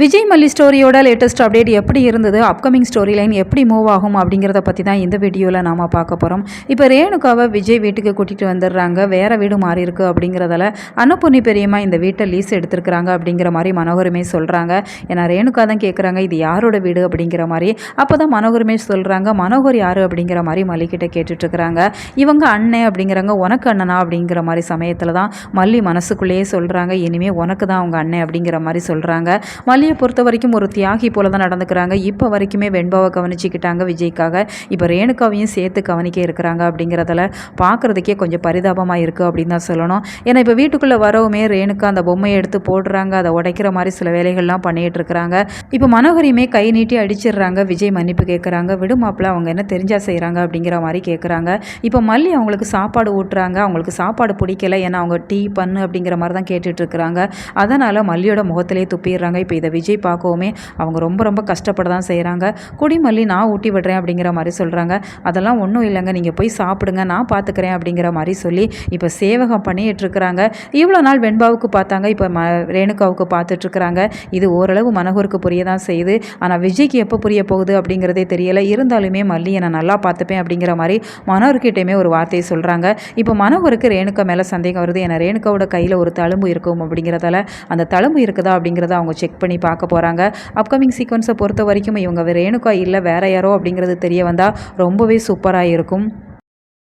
விஜய் மல்லி ஸ்டோரியோட latest update எப்படி இருந்தது? அப்கமிங் ஸ்டோரி லைன் எப்படி மூவ் ஆகும் அப்படிங்கிறத பற்றி தான் இந்த வீடியோவில் நாம் பார்க்க போகிறோம் இப்போ ரேணுகாவை விஜய் வீட்டுக்கு கூட்டிகிட்டு வந்துடுறாங்க. வேறு வீடு மாறி இருக்கு அப்படிங்கிறதால அன்னபூர்ணி பெரியம்மா இந்த வீட்டை லீஸ் எடுத்திருக்கிறாங்க அப்படிங்கிற மாதிரி மனோகரமே சொல்கிறாங்க ஏன்னா ரேணுகா தான் கேட்குறாங்க இது யாரோட வீடு அப்படிங்கிற மாதிரி. அப்போ தான் மனோகரமே சொல்கிறாங்க மனோகர் யார்? அப்படிங்கிற மாதிரி மல்லிக்கிட்ட கேட்டுட்ருக்குறாங்க. இவங்க அண்ணன் அப்படிங்கிறாங்க உனக்கு அண்ணனா? அப்படிங்கிற மாதிரி சமயத்தில் தான் மல்லி மனசுக்குள்ளேயே சொல்கிறாங்க இனிமேல் உனக்கு தான் அவங்க அண்ணன் அப்படிங்கிற மாதிரி சொல்கிறாங்க மல்லி மல்லியை பொறுத்த வரைக்கும் ஒரு தியாகி போல தான் நடந்துக்கிறாங்க. இப்போ வரைக்குமே வெண்பாவை கவனிச்சிக்கிட்டாங்க விஜய்க்காக. இப்போ ரேணுகாவையும் சேர்த்து கவனிக்க இருக்கிறாங்க அப்படிங்கிறதுல பார்க்குறதுக்கே கொஞ்சம் பரிதாபமாக இருக்குது அப்படின்னு தான் சொல்லணும். ஏன்னா இப்போ வீட்டுக்குள்ளே வரவுமே ரேணுக்கா அந்த பொம்மையை எடுத்து போடுறாங்க அதை உடைக்கிற மாதிரி சில வேலைகள்லாம் பண்ணிகிட்டு இருக்கிறாங்க. இப்போ மனோகரியுமே கை நீட்டி அடிச்சிடுறாங்க விஜய் மன்னிப்பு கேட்குறாங்க விடுமாப்பில் அவங்க என்ன தெரிஞ்சா செய்கிறாங்க அப்படிங்கிற மாதிரி கேட்குறாங்க இப்போ மல்லி அவங்களுக்கு சாப்பாடு ஊட்டுறாங்க. அவங்களுக்கு சாப்பாடு பிடிக்கல. ஏன்னா அவங்க டீ பண்ணு அப்படிங்கிற மாதிரி தான் கேட்டுட்ருக்குறாங்க அதனால் மல்லியோட முகத்திலே துப்பிடுறாங்க. இப்போ இதை விஜய் பார்க்கவுமே அவங்க ரொம்ப ரொம்ப கஷ்டப்பட தான் செய்கிறாங்க குடிமல்லி நான் ஊட்டி விடுறேன் அப்படிங்கிற மாதிரி சொல்கிறாங்க அதெல்லாம் ஒன்றும் இல்லைங்க. நீங்கள் போய் சாப்பிடுங்க. நான் பார்த்துக்கிறேன் அப்படிங்கிற மாதிரி சொல்லி இப்போ சேவகம் பண்ணிகிட்ருக்குறாங்க இவ்வளோ நாள் வெண்பாவுக்கு பார்த்தாங்க. இப்போ ம ரேணுகாவுக்கு பார்த்துட்ருக்குறாங்க இது ஓரளவு மனகூருக்கு புரிய தான் செய்யுது. ஆனால் விஜய்க்கு எப்போ புரிய போகுது அப்படிங்கிறதே தெரியலை. இருந்தாலுமே மல்லியை நான் நல்லா பார்த்துப்பேன் அப்படிங்கிற மாதிரி மனோர்கிட்டையுமே ஒரு வார்த்தையை சொல்கிறாங்க இப்போ மனோகருக்கு ரேணுகா மேலே சந்தேகம் வருது. ஏன்னா ரேணுகாவோட கையில் ஒரு தழும்பு இருக்கும் அப்படிங்கிறதால அந்த தழும்பு இருக்குதா அப்படிங்கிறத அவங்க செக் பண்ணி பார்க்க போகிறாங்க அப்கமிங் சீக்வன்ஸை பொறுத்த வரைக்கும் இவங்க ரேணுகா இல்லை வேற யாரோ அப்படிங்கிறது தெரிய வந்தால் ரொம்பவே சூப்பராக இருக்கும்.